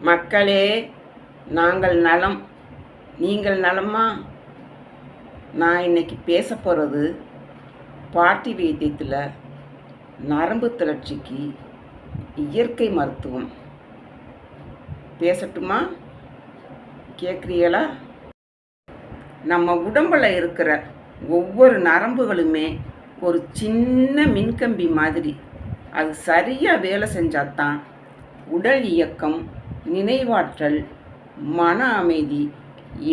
மக்களே நாங்கள் நலம். நீங்கள் நலமா? நான் இன்னைக்கு பேச போகிறது பாட்டி வைத்தியத்தில் நரம்பு தளர்ச்சிக்கு இயற்கை மருத்துவம். பேசட்டுமா? கேட்குறீங்களா நம்ம உடம்பில் இருக்கிற ஒவ்வொரு நரம்புகளுமே ஒரு சின்ன மின்கம்பி மாதிரி. அது சரியாக வேலை செஞ்சால்தான் உடல் இயக்கம் நினைவாற்றல் மன அமைதி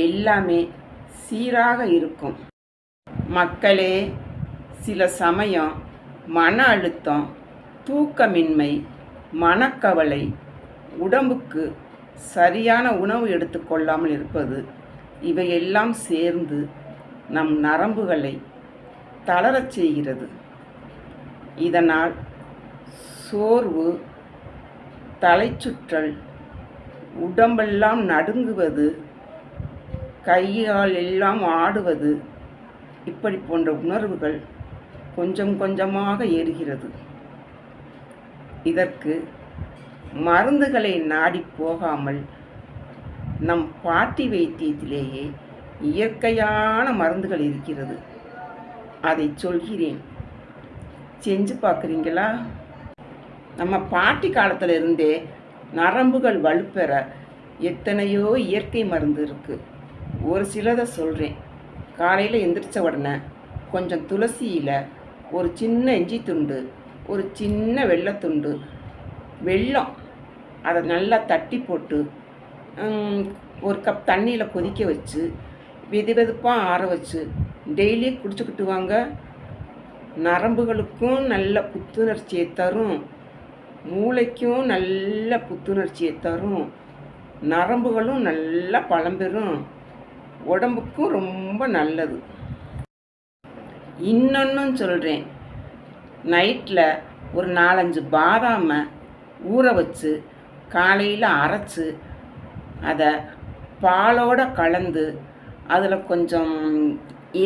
எல்லாமே சீராக இருக்கும். மக்களே சில சமயம் மன அழுத்தம் தூக்கமின்மை மனக்கவலை உடம்புக்கு சரியான உணவு எடுத்துக்கொள்ளாமல் இருப்பது இவையெல்லாம் சேர்ந்து நம் நரம்புகளை தளரச் செய்கிறது. இதனால் சோர்வு தலைச்சுற்றல். உடம்பெல்லாம் நடுங்குவது. கையால் எல்லாம் ஆடுவது. இப்படி போன்ற உணர்வுகள் கொஞ்சம் கொஞ்சமாக ஏறுகிறது. இதற்கு மருந்துகளை நாடி போகாமல் நம் பாட்டி வைத்தியத்திலேயே இயற்கையான மருந்துகள் இருக்கிறது. அதை சொல்கிறேன். செஞ்சு பார்க்குறீங்களா? நம்ம பாட்டி காலத்தில் இருந்தே நரம்புகள் வலுப்பெற எத்தனையோ இயற்கை மருந்து இருக்குது ஒரு சிலதை சொல்கிறேன் காலையில் எந்திரிச்ச உடனே கொஞ்சம் துளசியில் ஒரு சின்ன இஞ்சி துண்டு ஒரு சின்ன வெள்ளத்துண்டு வெல்லம் அதை நல்லா தட்டி போட்டு ஒரு கப் தண்ணியில் கொதிக்க வச்சு வெது வெதுப்பாக ஆற வச்சு டெய்லி குடிச்சுக்கிட்டு வாங்க. நரம்புகளுக்கும் நல்ல புத்துணர்ச்சியை தரும். மூளைக்கும் நல்ல புத்துணர்ச்சியை தரும். நரம்புகளும் நல்லா பழம்பெறும் உடம்புக்கும் ரொம்ப நல்லது. இன்னொன்னும் சொல்கிறேன் நைட்டில் ஒரு நாலஞ்சு பாதாமை ஊற வச்சு காலையில் அரைச்சி அதை பாலோட கலந்து அதில் கொஞ்சம்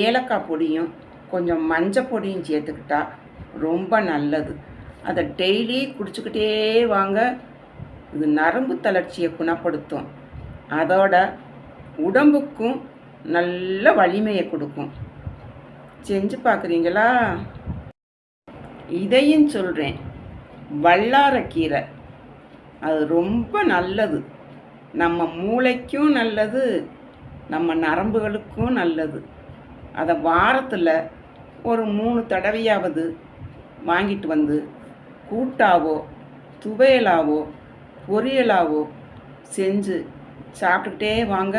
ஏலக்காய் பொடியும் கொஞ்சம் மஞ்சள் பொடியும் சேர்த்துக்கிட்டா ரொம்ப நல்லது. அதை டெய்லி குடிச்சுக்கிட்டே வாங்க. இது நரம்பு தளர்ச்சியை குணப்படுத்தும். அதோட உடம்புக்கும் நல்ல வலிமையை கொடுக்கும். செஞ்சு பார்க்குறீங்களா? இதையும் சொல்கிறேன் வல்லாரக்கீரை அது ரொம்ப நல்லது. நம்ம மூளைக்கும் நல்லது நம்ம நரம்புகளுக்கும் நல்லது. அதை வாரத்தில் ஒரு மூணு தடவையாவது வாங்கிட்டு வந்து கூட்டாவோ துவையலாவோ பொரியலாவோ செஞ்சு சாப்பிட்டுக்கிட்டே வாங்க.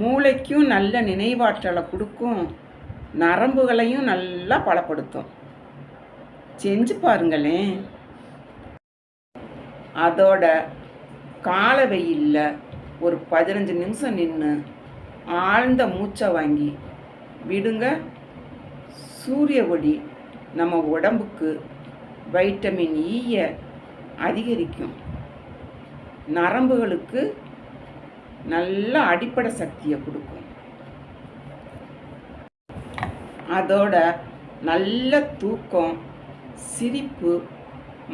மூளைக்கும் நல்ல நினைவாற்றலை கொடுக்கும். நரம்புகளையும் நல்லா பலப்படுத்தும். செஞ்சு பாருங்களேன். அதோட கால ஒரு பதினஞ்சு நிமிஷம் நின்று ஆழ்ந்த மூச்சை வாங்கி விடுங்க. சூரிய ஒளி நம்ம உடம்புக்கு வைட்டமின் ஈயை e அதிகரிக்கும். நரம்புகளுக்கு நல்ல அடிப்படை சக்தியை கொடுக்கும். அதோட நல்ல தூக்கம் சிரிப்பு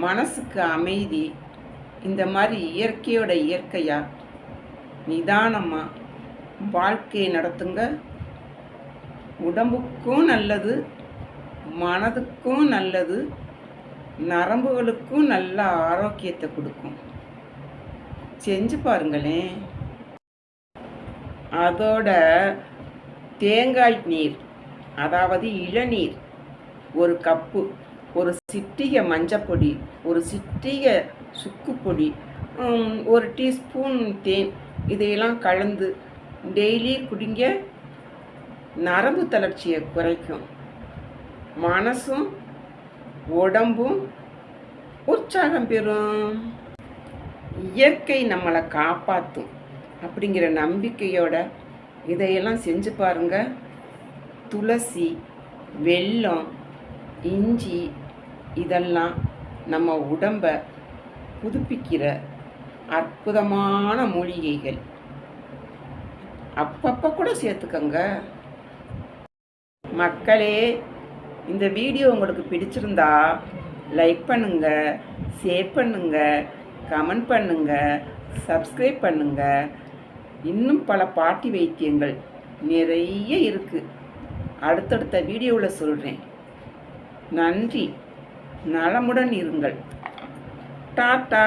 மனசுக்கு அமைதி இந்த மாதிரி இயற்கையோட இயற்கையாக நிதானமாக வாழ்க்கையை நடத்துங்க. உடம்புக்கும் நல்லது மனதுக்கும் நல்லது நரம்புகளுக்கும் நல்ல ஆரோக்கியத்தை கொடுக்கும். செஞ்சு பாருங்களேன். அதோட தேங்காய் நீர் அதாவது இளநீர் ஒரு கப்பு ஒரு சிட்டிகை மஞ்சப்பொடி ஒரு சிட்டிகை சுக்குப்பொடி பொடி ஒரு டீஸ்பூன் தேன் இதையெல்லாம் கலந்து டெய்லி குடிங்க. நரம்பு தளர்ச்சியை குறைக்கும். மனசும் உடம்பும் உற்சாகம் பெறும். இயற்கை நம்மளை காப்பாற்றும் அப்படிங்கிற நம்பிக்கையோட இதையெல்லாம் செஞ்சு பாருங்க. துளசி வெல்லம் இஞ்சி இதெல்லாம் நம்ம உடம்பை புதுப்பிக்கிற அற்புதமான மூலிகைகள். அப்பப்போ கூட சேர்த்துக்கங்க. மக்களே இந்த வீடியோ உங்களுக்கு பிடிச்சிருந்தா லைக் பண்ணுங்க ஷேர் பண்ணுங்க கமெண்ட் பண்ணுங்கள் சப்ஸ்கிரைப் பண்ணுங்கள் இன்னும் பல பாட்டி வைத்தியங்கள் நிறைய இருக்குது அடுத்தடுத்த வீடியோவில் சொல்கிறேன் நன்றி. நலமுடன் இருங்கள். டாட்டா.